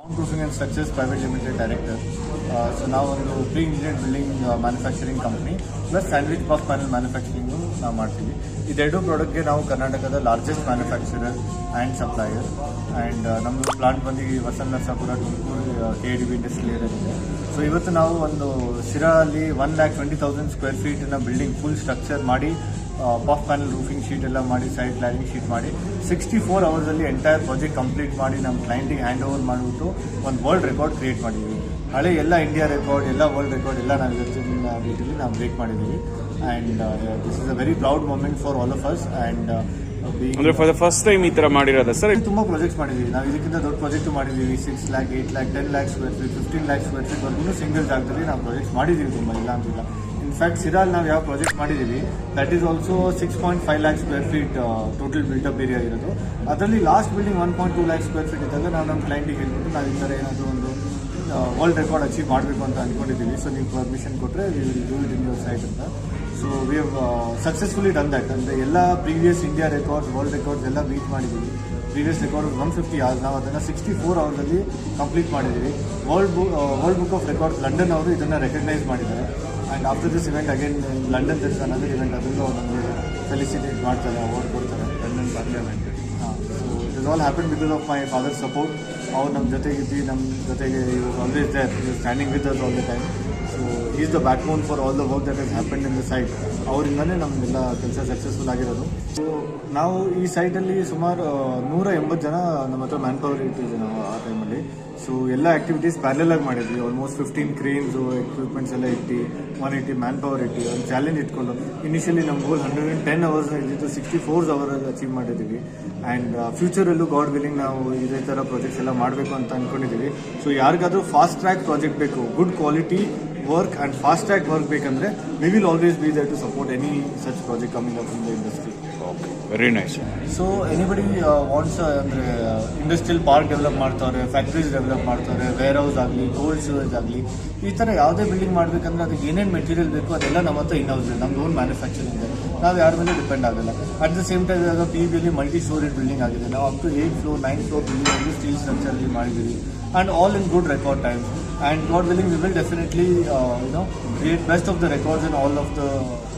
and Structures structures private limited director so ನಾವೊಂದು pre engineered building manufacturing company plus sandwich box panel manufacturing ನಾವು ಮಾಡ್ತೀವಿ. ಇದೆರಡೂ ಪ್ರಾಡಕ್ಟ್ಗೆ ನಾವು ಕರ್ನಾಟಕದ largest manufacturer and supplier and ನಮ್ಮದು ಪ್ಲಾಂಟ್ ಬಂದು Vasantha Narasapura Tumakuru K D B industrial ಇದೆ. ಸೊ ಇವತ್ತು ನಾವು ಒಂದು ಶಿರಾ ಅಲ್ಲಿ one lakh twenty thousand square ಫೀಟ್ನ building full structure ಮಾಡಿ ಪಾಫ್ ಪ್ಯಾನಲ್ ರೂಫಿಂಗ್ ಶೀಟ್ ಎಲ್ಲ ಮಾಡಿ ಸೈಡ್ ಲ್ಯಾಂಡಿಂಗ್ ಶೀಟ್ ಮಾಡಿ ಸಿಕ್ಸ್ಟಿ ಫೋರ್ ಅವರ್ಸಲ್ಲಿ ಎಂಟೈರ್ ಪ್ರಾಜೆಕ್ಟ್ ಕಂಪ್ಲೀಟ್ ಮಾಡಿ ನಮ್ಮ ಕ್ಲೈಂಟಿಗೆ ಹ್ಯಾಂಡ್ ಓವರ್ ಮಾಡಿಬಿಟ್ಟು ಒಂದು ವರ್ಲ್ಡ್ ರೆಕಾರ್ಡ್ ಕ್ರಿಯೇಟ್ ಮಾಡಿದ್ದೀವಿ ಹಳೆ ಎಲ್ಲ ಇಂಡಿಯಾ ರೆಕಾರ್ಡ್ ಎಲ್ಲ ವರ್ಲ್ಡ್ ರೆಕಾರ್ಡ್ ಎಲ್ಲ ನಾವು ಡೇಟಲ್ಲಿ ನಾವು ಬ್ರೇಕ್ ಮಾಡಿದ್ದೀವಿ and this is a very proud moment for all of us and ಅಂದ್ರೆ ಫಾರ್ ದ ಫಸ್ಟ್ ಟೈಮ್ ಈ ತರ ಮಾಡಿರೋದ ಸರ್? ತುಂಬ ಪ್ರಾಜೆಕ್ಟ್ ಮಾಡಿದ್ದೀವಿ ನಾವು ಇದಕ್ಕಿಂತ ದೊಡ್ಡ ಪ್ರಾಜೆಕ್ಟ್ ಮಾಡಿದ್ದೀವಿ six lakh eight lakh ten lakh square feet fifteen lakh square feet ವರ್ಗೂ single ಜಾಗದಲ್ಲಿ ನಾವು ಪ್ರಾಜೆಕ್ಟ್ ಮಾಡಿದ್ದೀವಿ ತುಂಬ ಇಲ್ಲ ಅಂತಿಲ್ಲ. ಇನ್ಫ್ಯಾಕ್ಟ್ ಸಿರಾಲ್ ನಾವು ಯಾವ ಪ್ರಾಜೆಕ್ಟ್ ಮಾಡಿದ್ದೀವಿ that is also six point five lakh square feet total built up area ಇರೋದು. ಅದರಲ್ಲಿ last building one point two lakh square feet ಇದ್ದಾಗ ನಾವು ನಮ್ಮ ಕ್ಲೈಂಟಿಗೆ ಹೇಳ್ಬಿಟ್ಟು ನಾವು ಈ ಥರ ಏನಾದರೂ ಒಂದು ವರ್ಲ್ಡ್ ರೆಕಾರ್ಡ್ ಅಚೀವ್ ಮಾಡಬೇಕು ಅಂತ ಅಂದ್ಕೊಂಡಿದ್ದೀವಿ ಸೊ ನೀವು ಪರ್ಮಿಷನ್ ಕೊಟ್ಟರೆ will do it in your site ಅಂತ. So we have successfully done that ಅಂದರೆ ಎಲ್ಲ previous India records world records ಎಲ್ಲ ಬೀಟ್ ಮಾಡಿದ್ದೀವಿ previous record one fifty hours ನಾವು ಅದನ್ನು ಸಿಕ್ಸ್ಟಿ ಫೋರ್ ಅವರ್ಸಲ್ಲಿ ಕಂಪ್ಲೀಟ್ ಮಾಡಿದ್ದೀವಿ world book world book of records London ಅವರು ಇದನ್ನು ರೆಕಗ್ನೈಸ್ ಮಾಡಿದ್ದಾರೆ. And after this event again London this ಅನ್ನೋದು ಇವೆಂಟ್ ಅದರಲ್ಲೂ ನಮಗೆ ಫೆಲಿಸಿಟೇಟ್ ಮಾಡ್ತಾರೆ ಅವಾರ್ಡ್ ಕೊಡ್ತಾರೆ ಲಂಡನ್ ಪಾರ್ಲಿಮೆಂಟ್ ಹಾಂ so it is all happen because of my father support ಅವ್ರು ನಮ್ಮ ಜೊತೆಗಿದ್ದು ನಮ್ಮ ಜೊತೆಗೆ he was always there standing with us all the time so is the backbone for all the work that is happen in the side ಅವರಿಂದನೇ ನಮ್ಮೆಲ್ಲ ಕೆಲಸ successful ಆಗಿರೋದು so ನಾವು ಈ ಸೈಟಲ್ಲಿ ಸುಮಾರು ನೂರ ಎಂಬತ್ತು ಜನ ನಮ್ಮ ಹತ್ರ ಮ್ಯಾನ್ ಪವರ್ ಇಟ್ಟಿದ್ವಿ ನಾವು ಆ ಟೈಮಲ್ಲಿ ಸೊ ಎಲ್ಲ ಆಕ್ಟಿವಿಟೀಸ್ ಪ್ಯಾರಲ್ ಆಗಿ ಮಾಡಿದ್ವಿ. ಆಲ್ಮೋಸ್ಟ್ ಫಿಫ್ಟೀನ್ ಕ್ರೇನ್ಸು ಎಕ್ವಿಪ್ಮೆಂಟ್ಸ್ ಎಲ್ಲ ಇಟ್ಟು ಒನ್ ಏಯ್ಟಿ ಮ್ಯಾನ್ ಪವರ್ ಇಟ್ಟು, ಒಂದು ಚಾಲೆಂಜ್ ಇಟ್ಕೊಂಡು. ಇನಿಷಿಯಲಿ ನಮ್ಮ goal hundred and ten hours ಇದ್ದಿದ್ದು ಸಿಕ್ಸ್ಟಿ ಫೋರ್ ಅವರಲ್ಲಿ ಅಚೀವ್ ಮಾಡಿದ್ದೀವಿ ಆ್ಯಂಡ್ ಫ್ಯೂಚರಲ್ಲೂ ಗಾಡ್ ವಿಲಿಂಗ್ ನಾವು ಇದೇ ಥರ ಪ್ರಾಜೆಕ್ಟ್ಸ್ ಎಲ್ಲ ಮಾಡಬೇಕು ಅಂತ ಅಂದ್ಕೊಂಡಿದ್ದೀವಿ ಸೊ ಯಾರಿಗಾದ್ರೂ ಫಾಸ್ಟ್ ಟ್ರ್ಯಾಕ್ ಪ್ರಾಜೆಕ್ಟ್ ಬೇಕು good quality work and fast track work ಬೇಕಂದ್ರೆ we will always be there to support any such project coming up in the industry very nice so anybody wants ಅಂದರೆ industrial park develop ಮಾಡ್ತಾರೆ factories develop ಮಾಡ್ತಾರೆ warehouse ಆಗಲಿ cold storage ಆಗಲಿ ಈ ಥರ ಯಾವುದೇ building ಮಾಡಬೇಕಂದ್ರೆ ಅದಕ್ಕೆ ಏನೇನು ಮೆಟೀರಿಯಲ್ ಬೇಕು ಅದೆಲ್ಲ ನಮ್ಮ ಹತ್ರ ಇನ್ ಹೌಸ್ ನಮ್ದು ಓನ್ ಮ್ಯಾನುಫ್ಯಾಕ್ಚರಿಂಗ್ ಇದೆ. ನಾವು ಯಾರ ಮೇಲೆ ಡಿಪೆಂಡ್ ಆಗಲ್ಲ. ಅಟ್ ದ ಸೇಮ್ ಟೈಮ್ ಇವಾಗ ಪಿ ಬಿಯಲ್ಲಿ ಮಲ್ಟಿ ಸ್ಟೋರೇಜ್ ಬಿಲ್ಡಿಂಗ್ ಆಗಿದೆ. ನಾವು up to eight floor nine floor building ಅಲ್ಲಿ ಸ್ಟೀಲ್ ಸ್ಟ್ರಕ್ಚರಲ್ಲಿ ಮಾಡಿದ್ದೀವಿ. And all in good record time and God willing, we will definitely, uh, you know, create best of the records in all of the.